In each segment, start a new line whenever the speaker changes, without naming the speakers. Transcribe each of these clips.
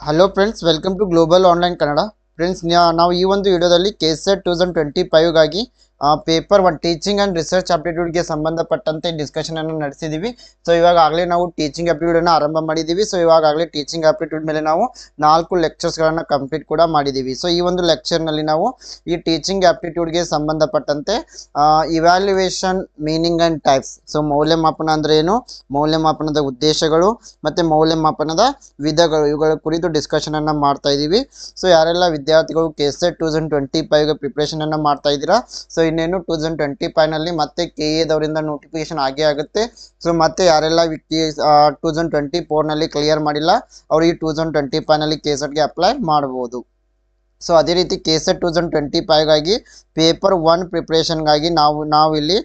Hello friends welcome to global online Kannada friends ನಾವು ಈ ಒಂದು ವಿಡಿಯೋದಲ್ಲಿ K set two thousand twenty ಫೈವ್ಗಾಗಿ paper one teaching and research ಆಪ್ಟಿಟ್ಯೂಡ್ಗೆ ಸಂಬಂಧಪಟ್ಟಂತೆ ಡಿಸ್ಕಷನನ್ನು ನಡೆಸಿದ್ದೀವಿ ಸೊ ಇವಾಗ ಆಗಲೇ ನಾವು ಟೀಚಿಂಗ್ ಆಪ್ಟಿಟ್ಯೂಡನ್ನು ಆರಂಭ ಮಾಡಿದ್ದೀವಿ ಸೊ ಇವಾಗ ಆಗಲೇ ಟೀಚಿಂಗ್ ಅಪ್ಟಿಟ್ಯೂಡ್ ಮೇಲೆ ನಾವು ನಾಲ್ಕು ಲೆಕ್ಚರ್ಸ್ಗಳನ್ನು ಕಂಪ್ಲೀಟ್ ಕೂಡ ಮಾಡಿದ್ದೀವಿ ಸೊ ಈ ಒಂದು ಲೆಕ್ಚರ್ನಲ್ಲಿ ನಾವು ಈ ಟೀಚಿಂಗ್ ಆಪ್ಟಿಟ್ಯೂಡ್ಗೆ ಸಂಬಂಧಪಟ್ಟಂತೆ evaluation meaning and types so ಮೌಲ್ಯಮಾಪನ ಅಂದರೆ ಏನು? ಮೌಲ್ಯಮಾಪನದ ಉದ್ದೇಶಗಳು ಮತ್ತು ಮೌಲ್ಯಮಾಪನದ ವಿಧಗಳು. ಇವುಗಳ ಕುರಿತು ಡಿಸ್ಕಷನನ್ನು ಮಾಡ್ತಾ ಇದ್ದೀವಿ ಸೊ ಯಾರೆಲ್ಲ ವಿದ್ಯಾರ್ಥಿಗಳು K set two thousand twenty ಫೈವ್ಗೆ ಪ್ರಿಪ್ರೇಷನನ್ನು ಮಾಡ್ತಾ ಇದ್ದೀರಾ? ಸೊ ಇನ್ನೇನು ಟೂ ತೌಸಂಡ್ ಟ್ವೆಂಟಿ ಫೈವ್ನಲ್ಲಿ ಮತ್ತೆ ಕೆ ಎದವರಿಂದ ನೋಟಿಫಿಕೇಶನ್ ಆಗೇ ಆಗುತ್ತೆ. ಸೊ ಮತ್ತೆ ಯಾರೆಲ್ಲ ಟೂ ತೌಸಂಡ್ ಟ್ವೆಂಟಿ ಫೋರ್ನಲ್ಲಿ ಕ್ಲಿಯರ್ ಮಾಡಿಲ್ಲ, ಅವರು ಈ ಟೂ ತೌಸಂಡ್ ಟ್ವೆಂಟಿ ಫೈವ್ನಲ್ಲಿ ಕೆ ಅಪ್ಲೈ ಮಾಡ್ಬೋದು. ಸೊ ಅದೇ ರೀತಿ K SET two thousand twenty ಫೈವ್ಗಾಗಿ paper one ಪ್ರಿಪ್ರೇಷನ್ಗಾಗಿ ನಾವು ನಾವು ಇಲ್ಲಿ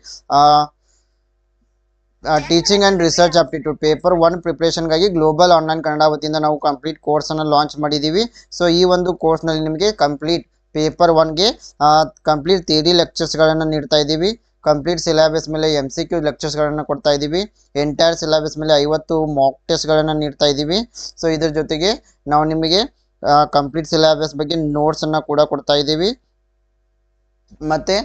teaching and research aptitude paper one ಪ್ರಿಪ್ರೇಷನ್ಗಾಗಿ global online Kannada ವತಿಯಿಂದ ನಾವು ಕಂಪ್ಲೀಟ್ ಕೋರ್ಸನ್ನು ಲಾಂಚ್ ಮಾಡಿದ್ದೀವಿ ಸೊ ಈ ಒಂದು ಕೋರ್ಸ್ನಲ್ಲಿ ನಿಮಗೆ ಕಂಪ್ಲೀಟ್ ಪೇಪರ್ ಒನ್ಗೆ ಕಂಪ್ಲೀಟ್ ಥಿಯರಿ ಲೆಕ್ಚರ್ಸ್ಗಳನ್ನು ನೀಡ್ತಾ ಇದ್ದೀವಿ. ಕಂಪ್ಲೀಟ್ ಸಿಲೆಬಸ್ ಮೇಲೆ ಎಂ ಸಿ ಕ್ಯೂ ಲೆಕ್ಚರ್ಸ್ಗಳನ್ನು ಕೊಡ್ತಾ ಇದ್ದೀವಿ. ಎಂಟೈರ್ ಸಿಲೆಬಸ್ ಮೇಲೆ ಐವತ್ತು ಮಾಕ್ ಟೆಸ್ಟ್ಗಳನ್ನು ನೀಡ್ತಾ ಇದ್ದೀವಿ. ಸೊ ಇದ್ರ ಜೊತೆಗೆ ನಾವು ನಿಮಗೆ ಕಂಪ್ಲೀಟ್ ಸಿಲೆಬಸ್ ಬಗ್ಗೆ ನೋಟ್ಸನ್ನು ಕೂಡ ಕೊಡ್ತಾ ಇದ್ದೀವಿ. ಮತ್ತು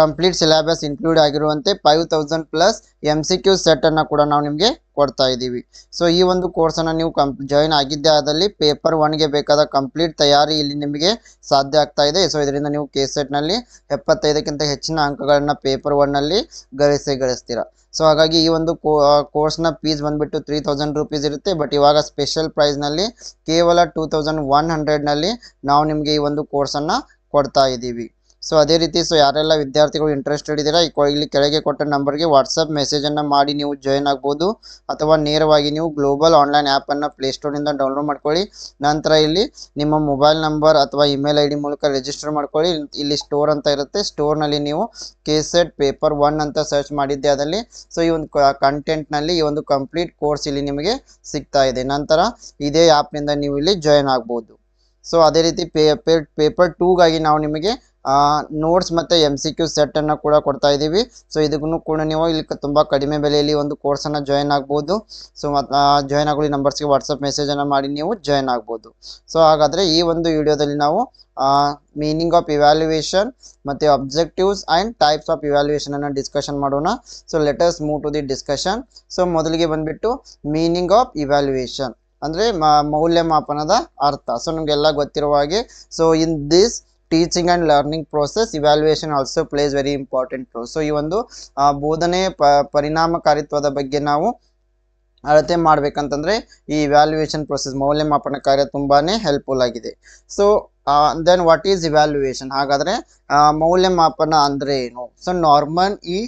complete syllabus include ಆಗಿರುವಂತೆ five thousand plus M C Q ಸೆಟ್ಟನ್ನು ಕೂಡ ನಾವು ನಿಮಗೆ ಕೊಡ್ತಾ ಇದ್ದೀವಿ. ಸೊ ಈ ಒಂದು ಕೋರ್ಸನ್ನು ನೀವು ಕಂಪ್ ಜಾಯಿನ್ ಆಗಿದ್ದೇ ಆದಲ್ಲಿ ಪೇಪರ್ ಒನ್ಗೆ ಬೇಕಾದ ಕಂಪ್ಲೀಟ್ ತಯಾರಿ ಇಲ್ಲಿ ನಿಮಗೆ ಸಾಧ್ಯ ಆಗ್ತಾ ಇದೆ. ಸೊ ಇದರಿಂದ ನೀವು ಕೆ ಸೆಟ್ನಲ್ಲಿ ಎಪ್ಪತ್ತೈದಕ್ಕಿಂತ ಹೆಚ್ಚಿನ ಅಂಕಗಳನ್ನು ಪೇಪರ್ ಒನ್ನಲ್ಲಿ ಗಳಿಸಿ ಗಳಿಸ್ತೀರಾ. ಸೊ ಹಾಗಾಗಿ ಈ ಒಂದು ಕೋರ್ಸ್ನ ಫೀಸ್ ಬಂದುಬಿಟ್ಟು ತ್ರೀ ತೌಸಂಡ್ ರುಪೀಸ್ ಇರುತ್ತೆ. ಬಟ್ ಇವಾಗ ಸ್ಪೆಷಲ್ ಪ್ರೈಸ್ನಲ್ಲಿ ಕೇವಲ ಟೂ ತೌಸಂಡ್ ಒನ್ ಹಂಡ್ರೆಡ್ನಲ್ಲಿ ನಾವು ನಿಮಗೆ ಈ ಒಂದು ಕೋರ್ಸನ್ನು ಕೊಡ್ತಾ ಇದ್ದೀವಿ. ಸೊ ಅದೇ ರೀತಿ ಸೊ ಯಾರೆಲ್ಲ ವಿದ್ಯಾರ್ಥಿಗಳು ಇಂಟ್ರೆಸ್ಟೆಡ್ ಇದ್ದೀರಾ, ಈ ಇಲ್ಲಿ ಕೆಳಗೆ ಕೊಟ್ಟ ನಂಬರ್ಗೆ ವಾಟ್ಸಪ್ ಮೆಸೇಜನ್ನು ಮಾಡಿ ನೀವು ಜಾಯ್ನ್ ಆಗ್ಬೋದು. ಅಥವಾ ನೇರವಾಗಿ ನೀವು ಗ್ಲೋಬಲ್ ಆನ್ಲೈನ್ ಆ್ಯಪನ್ನು ಪ್ಲೇಸ್ಟೋರಿಂದ ಡೌನ್ಲೋಡ್ ಮಾಡ್ಕೊಳ್ಳಿ. ನಂತರ ಇಲ್ಲಿ ನಿಮ್ಮ ಮೊಬೈಲ್ ನಂಬರ್ ಅಥವಾ ಇಮೇಲ್ ಐ ಮೂಲಕ ರಿಜಿಸ್ಟರ್ ಮಾಡ್ಕೊಳ್ಳಿ. ಇಲ್ಲಿ ಸ್ಟೋರ್ ಅಂತ ಇರುತ್ತೆ. ಸ್ಟೋರ್ನಲ್ಲಿ ನೀವು ಕೆ ಸೆಟ್ ಪೇಪರ್ ಒನ್ ಅಂತ ಸರ್ಚ್ ಮಾಡಿದ್ದೆ ಅದರಲ್ಲಿ. ಸೊ ಈ ಒಂದು ಕಂಟೆಂಟ್ನಲ್ಲಿ ಈ ಒಂದು ಕಂಪ್ಲೀಟ್ ಕೋರ್ಸ್ ಇಲ್ಲಿ ನಿಮಗೆ ಸಿಗ್ತಾ ಇದೆ. ನಂತರ ಇದೇ ಆ್ಯಪ್ನಿಂದ ನೀವು ಇಲ್ಲಿ ಜಾಯ್ನ್ ಆಗ್ಬೋದು. ಸೊ ಅದೇ ರೀತಿ ಪೇ ಪೇಪರ್ ಟೂಗಾಗಿ ನಾವು ನಿಮಗೆ ನೋಟ್ಸ್ ಮತ್ತು ಎಂ ಸಿ ಕ್ಯೂ ಸೆಟ್ಟನ್ನು ಕೂಡ ಕೊಡ್ತಾ ಇದ್ದೀವಿ. ಸೊ ಇದಕ್ಕೂ ಕೂಡ ನೀವು ಇಲ್ಲಿ ತುಂಬ ಕಡಿಮೆ ಬೆಲೆಯಲ್ಲಿ ಒಂದು ಕೋರ್ಸನ್ನು ಜಾಯ್ನ್ ಆಗ್ಬೋದು. ಸೊ ಮತ್ತು ಜಾಯ್ನ್ ಆಗೋ ನಂಬರ್ಸ್ಗೆ ವಾಟ್ಸಪ್ ಮೆಸೇಜನ್ನು ಮಾಡಿ ನೀವು ಜಾಯ್ನ್ ಆಗ್ಬೋದು. ಸೊ ಹಾಗಾದರೆ ಈ ಒಂದು ವಿಡಿಯೋದಲ್ಲಿ ನಾವು ಮೀನಿಂಗ್ ಆಫ್ ಇವ್ಯಾಲ್ಯೂಯೇಷನ್ ಮತ್ತು ಅಬ್ಜೆಕ್ಟಿವ್ಸ್ ಆ್ಯಂಡ್ ಟೈಪ್ಸ್ ಆಫ್ ಇವ್ಯಾಲ್ಯೂಯೇಷನನ್ನು ಡಿಸ್ಕಷನ್ ಮಾಡೋಣ. So let us move to the discussion so ಮೊದಲಿಗೆ ಬಂದುಬಿಟ್ಟು ಮೀನಿಂಗ್ ಆಫ್ ಇವ್ಯಾಲ್ಯೂಯೇಷನ್ ಅಂದರೆ ಮೌಲ್ಯಮಾಪನದ ಅರ್ಥ. ಸೊ ನಮಗೆಲ್ಲ ಗೊತ್ತಿರುವ ಹಾಗೆ. So in this teaching and learning process evaluation also plays very important role so ಈ ಒಂದು ಬೋಧನೆ ಪರಿಣಾಮಕಾರಿತ್ವದ ಬಗ್ಗೆ ನಾವು ಅಳತೆ ಮಾಡಬೇಕಂತಂದರೆ ಈ ಇವ್ಯಾಲ್ಯೂಯೇಷನ್ ಪ್ರೋಸೆಸ್ ಮೌಲ್ಯಮಾಪನ ಕಾರ್ಯ ತುಂಬಾ ಹೆಲ್ಪ್ಫುಲ್ ಆಗಿದೆ. So then what is evaluation ಹಾಗಾದರೆ ಮೌಲ್ಯಮಾಪನ ಅಂದರೆ ಏನು? ಸೊ ನಾರ್ಮನ್ ಈ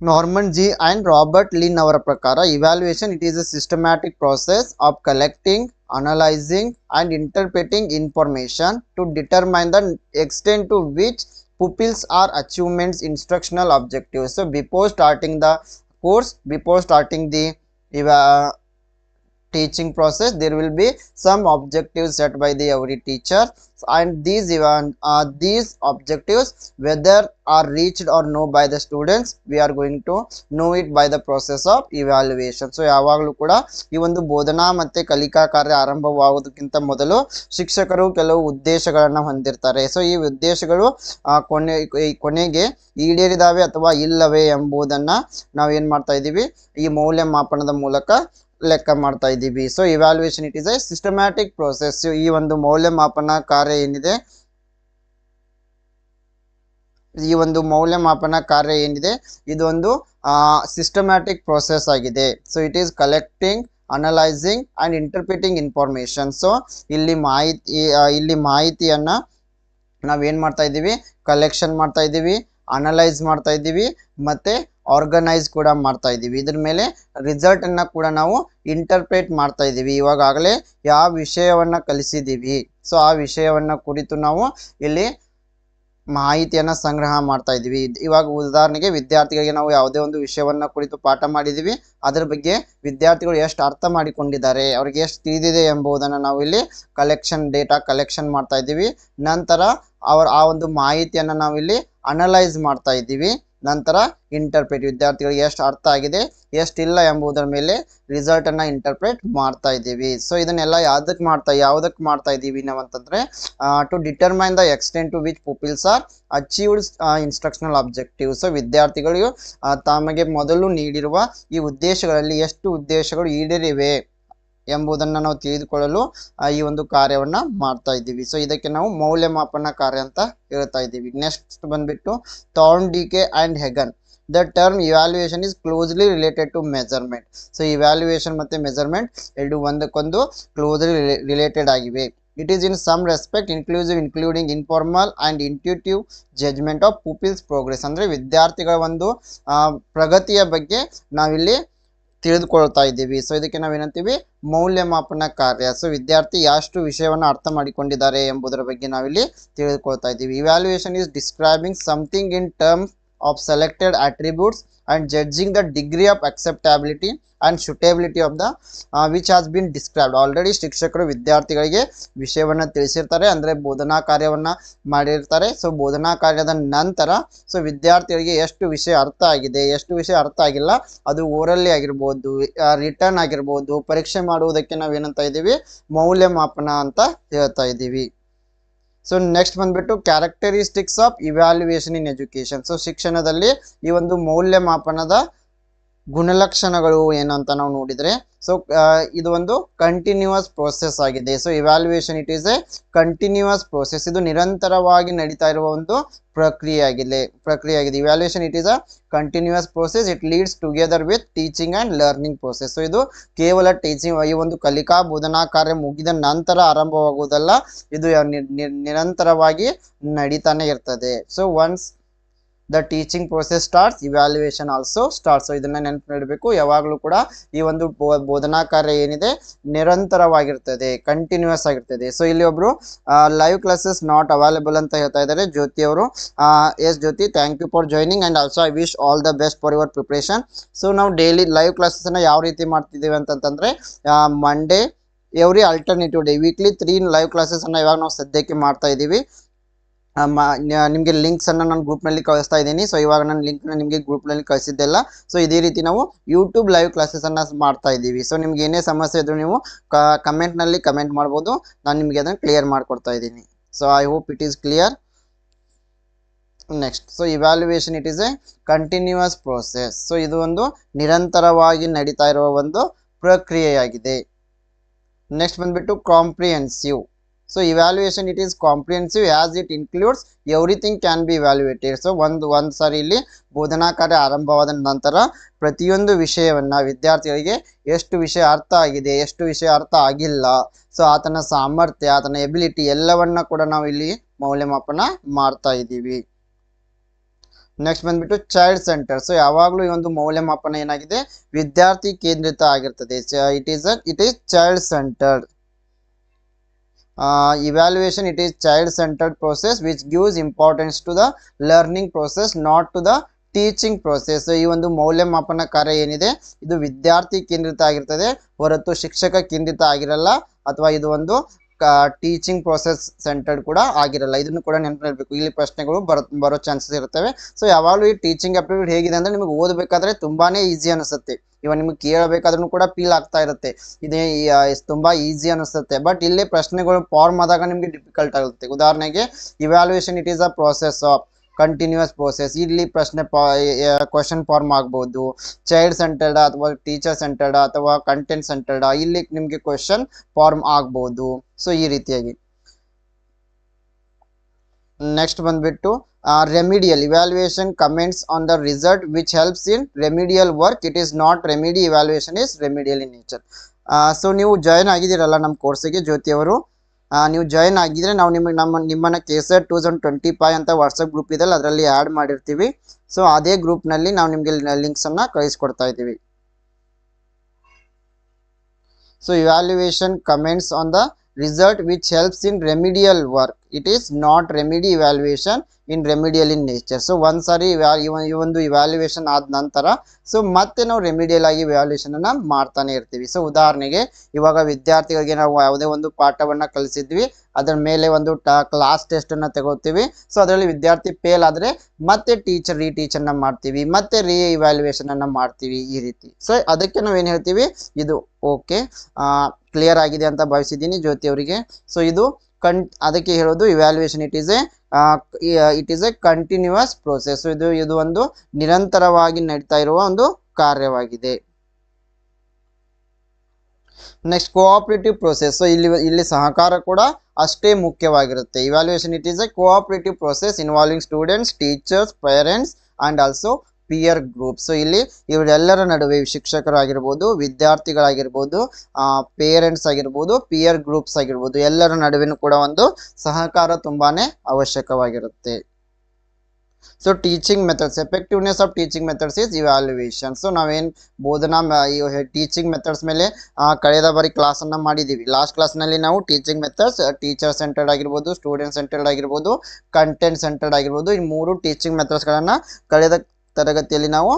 Norman G and Robert Linn ಅವರ ಪ್ರಕಾರ evaluation it is a systematic process of collecting analyzing and interpreting information to determine the extent to which pupils are achievements instructional objectives. So before starting the course before starting the uh, teaching process there will be some objectives set by the every teacher and these even uh, these objectives whether are reached or no by the students we are going to know it by the process of evaluation so ಯಾವಾಗಲೂ ಕೂಡ ಈ ಒಂದು ಬೋಧನಾ ಮತ್ತೆ ಕಲಿಕಾ ಕಾರ್ಯ ಆರಂಭವಾಗೋದಕ್ಕಿಂತ ಮೊದಲು ಶಿಕ್ಷಕರು ಕೆಲವು ಉದ್ದೇಶಗಳನ್ನು ಹೊಂದಿರ್ತಾರೆ ಸೊ ಈ ಉದ್ದೇಶಗಳು ಕೊನೆ ಕೊನೆಗೆ ಈಡೇರಿದಾವೆ ಅಥವಾ ಇಲ್ಲವೇ ಎಂಬುದನ್ನು ನಾವು ಏನು ಮಾಡ್ತಾ ಇದ್ದೀವಿ ಈ ಮೌಲ್ಯಮಾಪನದ ಮೂಲಕ ಲೆಕ್ಕ ಮಾಡ್ತಾ ಇದ್ದೀವಿ. So evaluation it is a systematic process ಈ ಒಂದು ಮೌಲ್ಯಮಾಪನ ಕಾರ್ಯ ಏನಿದೆ? ಈ ಒಂದು ಮೌಲ್ಯಮಾಪನ ಕಾರ್ಯ ಏನಿದೆ? ಇದೊಂದು ಸಿಸ್ಟಮ್ಯಾಟಿಕ್ ಪ್ರೋಸೆಸ್ ಆಗಿದೆ. So it is collecting analysing and interpreting information so ಇಲ್ಲಿ ಮಾಹಿತಿ ಇಲ್ಲಿ ಮಾಹಿತಿಯನ್ನು ನಾವೇನು ಮಾಡ್ತಾ ಇದ್ದೀವಿ? ಕಲೆಕ್ಷನ್ ಮಾಡ್ತಾ ಇದ್ದೀವಿ ಅನಲೈಸ್ ಮಾಡ್ತಾ ಇದ್ದೀವಿ, ಮತ್ತು ಆರ್ಗನೈಸ್ ಕೂಡ ಮಾಡ್ತಾ ಇದ್ದೀವಿ. ಇದ್ರ ಮೇಲೆ ರಿಸಲ್ಟನ್ನು ಕೂಡ ನಾವು ಇಂಟರ್ಪ್ರೇಟ್ ಮಾಡ್ತಾ ಇದ್ದೀವಿ. ಇವಾಗಾಗಲೇ ಯಾವ ವಿಷಯವನ್ನು ಕಲಿಸಿದ್ದೀವಿ. ಸೊ ಆ ವಿಷಯವನ್ನು ಕುರಿತು ನಾವು ಇಲ್ಲಿ ಮಾಹಿತಿಯನ್ನು ಸಂಗ್ರಹ ಮಾಡ್ತಾ ಇದ್ದೀವಿ. ಇವಾಗ ಉದಾಹರಣೆಗೆ ವಿದ್ಯಾರ್ಥಿಗಳಿಗೆ ನಾವು ಯಾವುದೇ ಒಂದು ವಿಷಯವನ್ನು ಕುರಿತು ಪಾಠ ಮಾಡಿದ್ದೀವಿ. ಅದರ ಬಗ್ಗೆ ವಿದ್ಯಾರ್ಥಿಗಳು ಎಷ್ಟು ಅರ್ಥ ಮಾಡಿಕೊಂಡಿದ್ದಾರೆ, ಅವ್ರಿಗೆ ಎಷ್ಟು ತಿಳಿದಿದೆ ಎಂಬುದನ್ನು ನಾವು ಇಲ್ಲಿ ಕಲೆಕ್ಷನ್ ಡೇಟಾ ಕಲೆಕ್ಷನ್ ಮಾಡ್ತಾ ಇದ್ದೀವಿ. ನಂತರ ಅವರ ಆ ಒಂದು ಮಾಹಿತಿಯನ್ನು ನಾವಿಲ್ಲಿ ಅನಲೈಸ್ ಮಾಡ್ತಾ ಇದ್ದೀವಿ. ನಂತರ ಇಂಟರ್ಪ್ರೇಟ್ ವಿದ್ಯಾರ್ಥಿಗಳಿಗೆ ಎಷ್ಟು ಅರ್ಥ ಆಗಿದೆ ಎಷ್ಟಿಲ್ಲ ಎಂಬುದರ ಮೇಲೆ ರಿಸಲ್ಟ್ ಅನ್ನ ಇಂಟರ್ಪ್ರೇಟ್ ಮಾಡ್ತಾ ಇದ್ದೀವಿ. ಸೊ ಇದನ್ನೆಲ್ಲ ಯಾವುದಕ್ಕೆ ಮಾಡ್ತಾ ಯಾವುದಕ್ಕೆ ಮಾಡ್ತಾ ಇದ್ದೀವಿ ನಾವು ಅಂತಂದ್ರೆ to determine the extent to which peoples are achieved instructional objective so ವಿದ್ಯಾರ್ಥಿಗಳು ತಮಗೆ ಮೊದಲು ನೀಡಿರುವ ಈ ಉದ್ದೇಶಗಳಲ್ಲಿ ಎಷ್ಟು ಉದ್ದೇಶಗಳು ಈಡೇರಿವೆ. ಎಂಬುದನ್ನು ನಾವು ತಿಳಿದುಕೊಳ್ಳಲು ಈ ಒಂದು ಕಾರ್ಯವನ್ನು ಮಾಡ್ತಾ ಇದ್ದೀವಿ. ಸೊ ಇದಕ್ಕೆ ನಾವು ಮೌಲ್ಯಮಾಪನ ಕಾರ್ಯ ಅಂತ ಹೇಳ್ತಾ ಇದ್ದೀವಿ. ನೆಕ್ಸ್ಟ್ ಬಂದ್ಬಿಟ್ಟು Thorndike and Hagen the term evaluation is closely related to measurement so evaluation ಮತ್ತು ಮೆಜರ್ಮೆಂಟ್ ಎರಡು ಒಂದಕ್ಕೊಂದು ಕ್ಲೋಸ್ಲಿ ರಿಲೇಟೆಡ್ ಆಗಿವೆ. It is in some respect inclusive including informal and intuitive judgement of pupils progress ಅಂದರೆ ವಿದ್ಯಾರ್ಥಿಗಳ ಒಂದು ಪ್ರಗತಿಯ ಬಗ್ಗೆ ನಾವಿಲ್ಲಿ ತಿಳಿದುಕೊಳ್ತಾ ಇದ್ದೀವಿ. ಸೊ ಇದಕ್ಕೆ ನಾವೇನಂತೀವಿ ಮೌಲ್ಯಮಾಪನ ಕಾರ್ಯ. ಸೊ ವಿದ್ಯಾರ್ಥಿ ಎಷ್ಟು ವಿಷಯವನ್ನು ಅರ್ಥ ಮಾಡಿಕೊಂಡಿದ್ದಾರೆ ಎಂಬುದರ ಬಗ್ಗೆ ನಾವಿಲ್ಲಿ ತಿಳಿದುಕೊಳ್ತಾ ಇದ್ದೀವಿ. Evaluation is describing something in terms of selected attributes and judging the degree of acceptability and suitability of the which has been described already ಶಿಕ್ಷಕರು ವಿದ್ಯಾರ್ಥಿಗಳಿಗೆ ವಿಷಯವನ್ನು ತಿಳಿಸಿರ್ತಾರೆ, ಅಂದರೆ ಬೋಧನಾ ಕಾರ್ಯವನ್ನು ಮಾಡಿರ್ತಾರೆ. ಸೊ ಬೋಧನಾ ಕಾರ್ಯದ ನಂತರ ಸೊ ವಿದ್ಯಾರ್ಥಿಗಳಿಗೆ ಎಷ್ಟು ವಿಷಯ ಅರ್ಥ ಆಗಿದೆ, ಎಷ್ಟು ವಿಷಯ ಅರ್ಥ ಆಗಿಲ್ಲ, ಅದು ಓರಲ್ಲಿ ಆಗಿರ್ಬೋದು ರಿಟರ್ನ್ ಆಗಿರ್ಬೋದು, ಪರೀಕ್ಷೆ ಮಾಡುವುದಕ್ಕೆ ನಾವು ಏನಂತ ಇದ್ದೀವಿ? ಮೌಲ್ಯಮಾಪನ ಅಂತ ಹೇಳ್ತಾ ಇದ್ದೀವಿ. ಸೊ ನೆಕ್ಸ್ಟ್ ಬಂದ್ಬಿಟ್ಟು characteristics of evaluation in education so ಶಿಕ್ಷಣದಲ್ಲಿ ಈ ಒಂದು ಮೌಲ್ಯಮಾಪನದ ಗುಣಲಕ್ಷಣಗಳು ಏನಂತ ನಾವು ನೋಡಿದರೆ ಸೊ ಇದು ಒಂದು ಕಂಟಿನ್ಯೂಯಸ್ ಪ್ರೋಸೆಸ್ ಆಗಿದೆ. So evaluation it is a continuous process ಇದು ನಿರಂತರವಾಗಿ ನಡೀತಾ ಇರುವ ಒಂದು ಪ್ರಕ್ರಿಯೆ ಆಗಿದೆ ಪ್ರಕ್ರಿಯೆ ಆಗಿದೆ. Evaluation it is a continuous process it leads together with teaching and learning process so ಇದು ಕೇವಲ ಟೀಚಿಂಗ್ ಈ ಒಂದು ಕಲಿಕಾ ಬೋಧನಾ ಕಾರ್ಯ ಮುಗಿದ ನಂತರ ಆರಂಭವಾಗುವುದಲ್ಲ, ಇದು ನಿರಂತರವಾಗಿ ನಡೀತಾನೆ ಇರ್ತದೆ. So once the teaching process starts evaluation also start so ಇದನ್ನ ನೆನಪು ನೀಡಬೇಕು. ಯಾವಾಗಲೂ ಕೂಡ ಈ ಒಂದು ಬೋಧನಾ ಕಾರ್ಯ ಏನಿದೆ, ನಿರಂತರವಾಗಿರ್ತದೆ ಕಂಟಿನ್ಯೂಸ್ ಆಗಿರ್ತದೆ. ಸೊ ಇಲ್ಲಿ ಒಬ್ರು ಲೈವ್ ಕ್ಲಾಸಸ್ ನಾಟ್ ಅವೈಲೇಬಲ್ ಅಂತ ಹೇಳ್ತಾ ಇದ್ದಾರೆ. ಜ್ಯೋತಿ ಅವರು. Yes Jyothi thank you for joining and also I wish all the best for your preparation so ನಾವು ಡೈಲಿ ಲೈವ್ ಕ್ಲಾಸಸ್ನ ಯಾವ ರೀತಿ ಮಾಡ್ತಿದ್ದೀವಿ ಅಂತಂತಂದ್ರೆ Monday every alternative day weekly three live classes ಅನ್ನ ಇವಾಗ ನಾವು ಸದ್ಯಕ್ಕೆ ಮಾಡ್ತಾ ಇದ್ದೀವಿ. ನಿಮಗೆ ಲಿಂಕ್ಸನ್ನು ನಾನು ಗ್ರೂಪ್ನಲ್ಲಿ ಕಳಿಸ್ತಾ ಇದ್ದೀನಿ. ಸೊ ಇವಾಗ ನಾನು ಲಿಂಕ್ನ ನಿಮಗೆ ಗ್ರೂಪ್ನಲ್ಲಿ ಕಳಿಸಿದ್ದೆಲ್ಲ. ಸೊ ಇದೇ ರೀತಿ ನಾವು ಯೂಟ್ಯೂಬ್ ಲೈವ್ ಕ್ಲಾಸಸನ್ನು ಮಾಡ್ತಾ ಇದ್ದೀವಿ. ಸೊ ನಿಮ್ಗೆ ಏನೇ ಸಮಸ್ಯೆ ಇದ್ರೂ ನೀವು ಕಮೆಂಟ್ನಲ್ಲಿ ಕಮೆಂಟ್ ಮಾಡ್ಬೋದು. ನಾನು ನಿಮಗೆ ಅದನ್ನು ಕ್ಲಿಯರ್ ಮಾಡಿಕೊಡ್ತಾ ಇದ್ದೀನಿ. So I hope it is clear next so evaluation it is a continuous process so ಇದು ಒಂದು ನಿರಂತರವಾಗಿ ನಡೀತಾ ಇರುವ ಒಂದು ಪ್ರಕ್ರಿಯೆಯಾಗಿದೆ. ನೆಕ್ಸ್ಟ್ ಬಂದ್ಬಿಟ್ಟು comprehensive so evaluation it is comprehensive as it includes everything can be evaluated so ಒಂದು ಒಂದು ಸಾರಿ ಇಲ್ಲಿ ಬೋಧನಾ ಕಾರ್ಯ ಆರಂಭವಾದ ನಂತರ ಪ್ರತಿಯೊಂದು ವಿಷಯವನ್ನು ವಿದ್ಯಾರ್ಥಿಗಳಿಗೆ ಎಷ್ಟು ವಿಷಯ ಅರ್ಥ ಆಗಿದೆ, ಎಷ್ಟು ವಿಷಯ ಅರ್ಥ ಆಗಿಲ್ಲ. ಸೊ ಆತನ ಸಾಮರ್ಥ್ಯ, ಆತನ ಎಬಿಲಿಟಿ ಎಲ್ಲವನ್ನ ಕೂಡ ನಾವು ಇಲ್ಲಿ ಮೌಲ್ಯಮಾಪನ ಮಾಡ್ತಾ ಇದ್ದೀವಿ. ನೆಕ್ಸ್ಟ್ ಬಂದ್ಬಿಟ್ಟು ಚೈಲ್ಡ್ ಸೆಂಟರ್ ಸೊ ಯಾವಾಗಲೂ ಈ ಒಂದು ಮೌಲ್ಯಮಾಪನ ಏನಾಗಿದೆ? ವಿದ್ಯಾರ್ಥಿ ಕೇಂದ್ರಿತ ಆಗಿರ್ತದೆ. It is it is child centred evaluation, it is child centered process which gives importance to the learning process, not to the teaching process ಈ ಒಂದು ಮೌಲ್ಯಮಾಪನ ಕಾರ್ಯ ಏನಿದೆ? ಇದು ವಿದ್ಯಾರ್ಥಿ ಕೇಂದ್ರಿತ ಆಗಿರ್ತದೆ, ಹೊರತು ಶಿಕ್ಷಕ ಕೇಂದ್ರಿತ ಆಗಿರಲ್ಲ, ಅಥವಾ ಇದು ಒಂದು ಟೀಚಿಂಗ್ ಪ್ರೋಸೆಸ್ ಸೆಂಟರ್ಡ್ ಕೂಡ ಆಗಿರಲ್ಲ. ಇದನ್ನು ಕೂಡ ನೆನಪಿರಬೇಕು ಇಲ್ಲಿ ಪ್ರಶ್ನೆಗಳು ಬರೋ ಬರೋ ಚಾನ್ಸಸ್ ಇರ್ತವೆ ಸೊ ಯಾವಾಗಲೂ ಈ ಟೀಚಿಂಗ್ ಅಪ್ಟಿಟ್ಯೂಡ್ ಹೇಗಿದೆ ಅಂದ್ರೆ ನಿಮಗೆ ಓದಬೇಕಾದ್ರೆ ತುಂಬಾನೇ ಈಸಿ ಅನಿಸುತ್ತೆ. ಇವಾಗ ನಿಮಗೆ ಕೇಳಬೇಕಾದ್ರೂ ಕೂಡ ಫೀಲ್ ಆಗ್ತಾ ಇರುತ್ತೆ. ಇದೇ ಈ- ಆ, ಇಸ್ ತುಂಬಾ ಈಸಿ ಅನಿಸುತ್ತೆ. ಬಟ್ ಇಲ್ಲಿ ಪ್ರಶ್ನೆಗಳು ಫಾರ್ಮ್ ಆದಾಗ ನಿಮಗೆ ಡಿಫಿಕಲ್ಟ್ ಆಗುತ್ತೆ. ಉದಾಹರಣೆಗೆ evaluation it is a process of continuous process ಇಲ್ಲಿ ಪ್ರಶ್ನೆ ಕ್ವಶನ್ ಫಾರ್ಮ್ ಆಗ್ಬೋದು. ಚೈಲ್ಡ್ ಸೆಂಟರ್ಡ್ ಅಥವಾ ಟೀಚರ್ ಸೆಂಟರ್ಡ್ ಅಥವಾ ಕಂಟೆಂಟ್ ಸೆಂಟರ್ಡ್ ಇಲ್ಲಿ ನಿಮಗೆ ಕ್ವಶನ್ ಫಾರ್ಮ್ ಆಗ್ಬೋದು. ಸೊ ಈ ರೀತಿಯಾಗಿ. ನೆಕ್ಸ್ಟ್ ಬಂದ್ಬಿಟ್ಟು remedial evaluation comments on the result which helps in remedial work it is not remedy evaluation is remedial in nature so ನೀವು join ಆಗಿದ್ದೀರಲ್ಲ ನಮ್ಮ ಕೋರ್ಸಿಗೆ ಜ್ಯೋತಿಯವರು ನೀವು ಜಾಯ್ನ್ ಆಗಿದ್ರೆ ನಾವು ನಿಮಗೆ ನಮ್ಮ, ನಿಮ್ಮನ್ನು ಕೆ ಸರ್ ಟೂ ತೌಸಂಡ್ ಟ್ವೆಂಟಿ ಫೈವ್ ಅಂತ ವಾಟ್ಸಪ್ ಗ್ರೂಪ್ ಇದೆಲ್ಲ ಅದರಲ್ಲಿ ಆ್ಯಡ್ ಮಾಡಿರ್ತೀವಿ. ಸೊ ಅದೇ ಗ್ರೂಪ್ನಲ್ಲಿ ನಾವು ನಿಮಗೆ ಲಿಂಕ್ಸನ್ನು ಕಳಿಸ್ಕೊಡ್ತಾ ಇದ್ದೀವಿ. So evaluation comments on the result which helps in remedial work. It is not remedy evaluation in remedial in nature. So ಒಂದ್ಸಾರಿ ಇವ್ಯಾ- ಈ ಒಂದ್- ಒಂದು ಇವ್ಯಾಲ್ಯೂಯೇಷನ್ ಆದ ನಂತರ ಸೊ ಮತ್ತೆ ನಾವು ರೆಮಿಡಿಯಲ್ ಆಗಿ ಇವ್ಯಾಲ್ಯೂಯೇಷನ್ ಅನ್ನ ಮಾಡ್ತಾನೆ ಇರ್ತೀವಿ ಸೊ ಉದಾಹರಣೆಗೆ ಇವಾಗ ವಿದ್ಯಾರ್ಥಿಗಳಿಗೆ ನಾವು ಯಾವುದೇ ಒಂದು ಪಾಠವನ್ನ ಕಲಿಸಿದ್ವಿ ಅದರ ಮೇಲೆ ಒಂದು ಕ್ಲಾಸ್ ಟೆಸ್ಟ್ ಅನ್ನ ತಗೋತೀವಿ ಸೊ ಅದರಲ್ಲಿ ವಿದ್ಯಾರ್ಥಿ ಫೇಲ್ ಆದ್ರೆ ಮತ್ತೆ ಟೀಚರ್ ರೀ ಅನ್ನ ಮಾಡ್ತೀವಿ ಮತ್ತೆ ರೀ ಇವ್ಯಾಲ್ಯೂಯೇಷನ್ ಅನ್ನ ಮಾಡ್ತೀವಿ ಈ ರೀತಿ ಸೊ ಅದಕ್ಕೆ ನಾವು ಏನು ಹೇಳ್ತೀವಿ ಇದು ಓಕೆ ಕ್ಲಿಯರ್ ಆಗಿದೆ ಅಂತ ಭಾವಿಸಿದ್ದೀನಿ ಜ್ಯೋತಿ ಅವರಿಗೆ. ಸೊ ಇದು ಕನ್ ಅದಕ್ಕೆ ಹೇಳೋದು evaluation it is a it is a continuous process ಇದು ಇದು ಒಂದು ನಿರಂತರವಾಗಿ ನಡೀತಾ ಇರುವ ಒಂದು ಕಾರ್ಯವಾಗಿದೆ. ನೆಕ್ಸ್ಟ್ ಕೋಆಪರೇಟಿವ್ ಪ್ರೋಸೆಸ್ ಸೊ ಇಲ್ಲಿ ಇಲ್ಲಿ ಸಹಕಾರ ಕೂಡ ಅಷ್ಟೇ ಮುಖ್ಯವಾಗಿರುತ್ತೆ. Evaluation it is a cooperative process involving students teachers parents and also peer group so ಇಲ್ಲಿ ಇವರೆಲ್ಲರ ನಡುವೆ ಶಿಕ್ಷಕರಾಗಿರ್ಬೋದು, ವಿದ್ಯಾರ್ಥಿಗಳಾಗಿರ್ಬೋದು ಪೇರೆಂಟ್ಸ್ ಆಗಿರ್ಬೋದು ಪಿಯರ್ ಗ್ರೂಪ್ಸ್ ಆಗಿರ್ಬೋದು, ಎಲ್ಲರ ನಡುವೆ ಕೂಡ ಒಂದು ಸಹಕಾರ ತುಂಬಾನೇ ಅವಶ್ಯಕವಾಗಿರುತ್ತೆ. So teaching methods effectiveness of teaching methods is evaluation so ನಾವೇನು ಬೋಧನಾ ಟೀಚಿಂಗ್ ಮೆಥಡ್ಸ್ ಮೇಲೆ ಕಳೆದ ಬಾರಿ ಕ್ಲಾಸನ್ನು ಮಾಡಿದ್ದೀವಿ ಲಾಸ್ಟ್ ಕ್ಲಾಸ್ನಲ್ಲಿ ನಾವು ಟೀಚಿಂಗ್ ಮೆಥಡ್ಸ್ ಟೀಚರ್ ಸೆಂಟರ್ಡ್ ಆಗಿರ್ಬೋದು ಸ್ಟೂಡೆಂಟ್ ಸೆಂಟರ್ಡ್ ಆಗಿರ್ಬೋದು ಕಂಟೆಂಟ್ ಸೆಂಟರ್ಡ್ ಆಗಿರ್ಬೋದು, ಈ ಮೂರು ಟೀಚಿಂಗ್ ಮೆಥಡ್ಸ್ಗಳನ್ನು ಕಳೆದ ತರಗತಿಯಲ್ಲಿ ನಾವು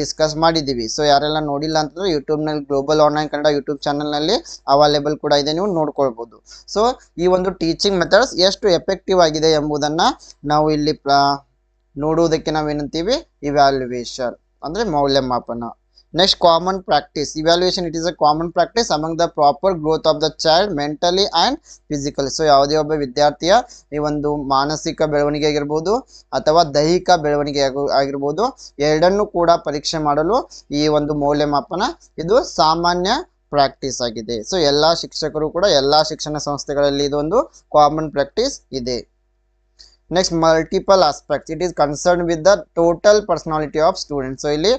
ಡಿಸ್ಕಸ್ ಮಾಡಿದ್ದೀವಿ. ಸೊ ಯಾರೆಲ್ಲ ನೋಡಿಲ್ಲ ಅಂತಂದ್ರೆ ಯೂಟ್ಯೂಬ್ನಲ್ಲಿ ಗ್ಲೋಬಲ್ ಆನ್ಲೈನ್ ಕನ್ನಡ ಯೂಟ್ಯೂಬ್ ಚಾನಲ್ನಲ್ಲಿ ಅವೈಲೇಬಲ್ ಕೂಡ ಇದೆ, ನೀವು ನೋಡ್ಕೊಳ್ಬೋದು. ಸೊ ಈ ಒಂದು ಟೀಚಿಂಗ್ ಮೆಥಡ್ಸ್ ಎಷ್ಟು ಎಫೆಕ್ಟಿವ್ ಆಗಿದೆ ಎಂಬುದನ್ನು ನಾವು ಇಲ್ಲಿ ನೋಡುವುದಕ್ಕೆ ನಾವೇನಂತೀವಿ? ಇವ್ಯಾಲ್ಯೂಯೇಷನ್ ಅಂದರೆ ಮೌಲ್ಯಮಾಪನ. Next common practice evaluation it is a common practice among the proper growth of the child mentally and physically so ಯಾವುದೇ ಒಬ್ಬ ವಿದ್ಯಾರ್ಥಿಯ ಈ ಒಂದು ಮಾನಸಿಕ ಬೆಳವಣಿಗೆ ಆಗಿರ್ಬೋದು ಅಥವಾ ದೈಹಿಕ ಬೆಳವಣಿಗೆ ಆಗಿರಬಹುದು ಎರಡನ್ನೂ ಕೂಡ ಪರೀಕ್ಷೆ ಮಾಡಲು ಈ ಒಂದು ಮೌಲ್ಯಮಾಪನ ಇದು ಸಾಮಾನ್ಯ ಪ್ರಾಕ್ಟೀಸ್ ಆಗಿದೆ. ಸೊ ಎಲ್ಲ ಶಿಕ್ಷಕರು ಕೂಡ ಎಲ್ಲ ಶಿಕ್ಷಣ ಸಂಸ್ಥೆಗಳಲ್ಲಿ ಇದೊಂದು ಕಾಮನ್ ಪ್ರಾಕ್ಟೀಸ್ ಇದೆ. Next multiple aspects it is concern with the total personality of student so ಇಲ್ಲಿ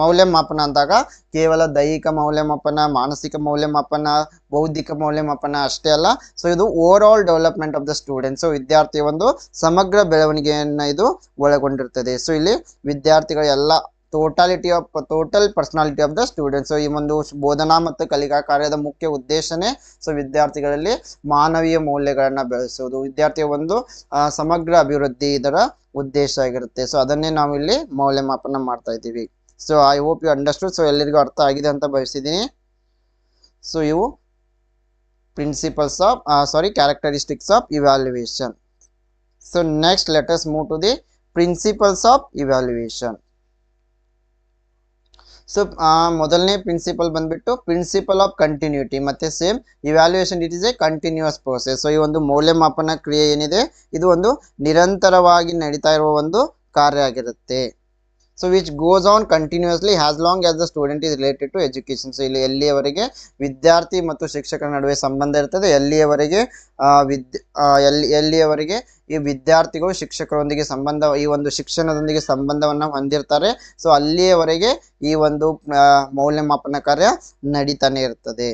ಮೌಲ್ಯಮಾಪನ ಅಂದಾಗ ಕೇವಲ ದೈಹಿಕ ಮೌಲ್ಯಮಾಪನ, ಮಾನಸಿಕ ಮೌಲ್ಯಮಾಪನ, ಬೌದ್ಧಿಕ ಮೌಲ್ಯಮಾಪನ ಅಷ್ಟೇ ಅಲ್ಲ. ಸೊ ಇದು overall development of the student so ವಿದ್ಯಾರ್ಥಿ ಒಂದು ಸಮಗ್ರ ಬೆಳವಣಿಗೆಯನ್ನು ಇದು ಒಳಗೊಂಡಿರ್ತದೆ. ಸೊ ಇಲ್ಲಿ ವಿದ್ಯಾರ್ಥಿಗಳ ಎಲ್ಲ totality of total personality of the student so ಈ ಒಂದು ಬೋಧನಾ ಮತ್ತು ಕಲಿಕಾ ಕಾರ್ಯದ ಮುಖ್ಯ ಉದ್ದೇಶನೇ ಸೊ ವಿದ್ಯಾರ್ಥಿಗಳಲ್ಲಿ ಮಾನವೀಯ ಮೌಲ್ಯಗಳನ್ನು ಬೆಳೆಸೋದು. ವಿದ್ಯಾರ್ಥಿಯ ಒಂದು ಸಮಗ್ರ ಅಭಿವೃದ್ಧಿ ಇದರ ಉದ್ದೇಶ ಆಗಿರುತ್ತೆ. ಸೊ ಅದನ್ನೇ ನಾವು ಇಲ್ಲಿ ಮೌಲ್ಯಮಾಪನ ಮಾಡ್ತಾ ಇದ್ದೀವಿ. So I hope you understood so ಎಲ್ಲರಿಗೂ ಅರ್ಥ ಆಗಿದೆ ಅಂತ ಬಯಸಿದ್ದೀನಿ ಸೊ ಇವು principles of sorry characteristics of evaluation so next let's move to the principles of evaluation so ಮೊದಲನೇ ಪ್ರಿನ್ಸಿಪಲ್ ಬಂದ್ಬಿಟ್ಟು ಪ್ರಿನ್ಸಿಪಲ್ ಆಫ್ ಕಂಟಿನ್ಯೂಟಿ ಮತ್ತೆ same evaluation it is a continuous process so ಈ ಒಂದು ಮೌಲ್ಯಮಾಪನ ಕ್ರಿಯೆ ಏನಿದೆ? ಇದು ಒಂದು ನಿರಂತರವಾಗಿ ನಡೀತಾ ಇರುವ ಒಂದು ಕಾರ್ಯ ಆಗಿರುತ್ತೆ. So which goes on continuously as long as the student is related to education so ಇಲ್ಲಿ ಎಲ್ಲಿಯವರೆಗೆ ವಿದ್ಯಾರ್ಥಿ ಮತ್ತು ಶಿಕ್ಷಕರ ನಡುವೆ ಸಂಬಂಧ ಇರ್ತದೆ ಎಲ್ಲಿಯವರೆಗೆ ವಿದ್ಯ ಎಲ್ಲಿ ಎಲ್ಲಿಯವರೆಗೆ ಈ ವಿದ್ಯಾರ್ಥಿಗಳು ಶಿಕ್ಷಕರೊಂದಿಗೆ ಸಂಬಂಧ, ಈ ಒಂದು ಶಿಕ್ಷಣದೊಂದಿಗೆ ಸಂಬಂಧವನ್ನು ಹೊಂದಿರ್ತಾರೆ. ಸೊ ಅಲ್ಲಿಯವರೆಗೆ ಈ ಒಂದು ಮೌಲ್ಯಮಾಪನ ಕಾರ್ಯ ನಡೀತಾನೆ ಇರ್ತದೆ.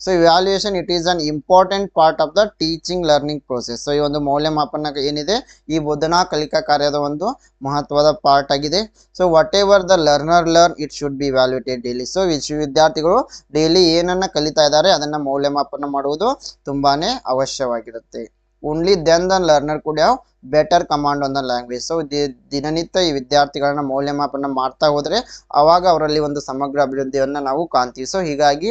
So evaluation it is an important part of the teaching learning process so ಈ ಒಂದು ಮೌಲ್ಯಮಾಪನ ಏನಿದೆ? ಈ ಬೋಧನಾ ಕಲಿಕಾ ಕಾರ್ಯದ ಒಂದು ಮಹತ್ವದ ಪಾರ್ಟ್ ಆಗಿದೆ. So whatever the learner learn it should be valuated daily so ವಿದ್ಯಾರ್ಥಿಗಳು ಡೈಲಿ ಏನನ್ನ ಕಲಿತಾ ಇದ್ದಾರೆ, ಅದನ್ನ ಮೌಲ್ಯಮಾಪನ ಮಾಡುವುದು ತುಂಬಾನೇ ಅವಶ್ಯವಾಗಿರುತ್ತೆ. Only then the learner could have better command on the language so ದಿನನಿತ್ಯ ಈ ವಿದ್ಯಾರ್ಥಿಗಳನ್ನ ಮೌಲ್ಯಮಾಪನ ಮಾಡ್ತಾ ಹೋದ್ರೆ ಅವಾಗ ಅವರಲ್ಲಿ ಒಂದು ಸಮಗ್ರ ಅಭಿವೃದ್ಧಿಯನ್ನು ನಾವು ಕಾಣ್ತೀವಿ. ಸೊ ಹೀಗಾಗಿ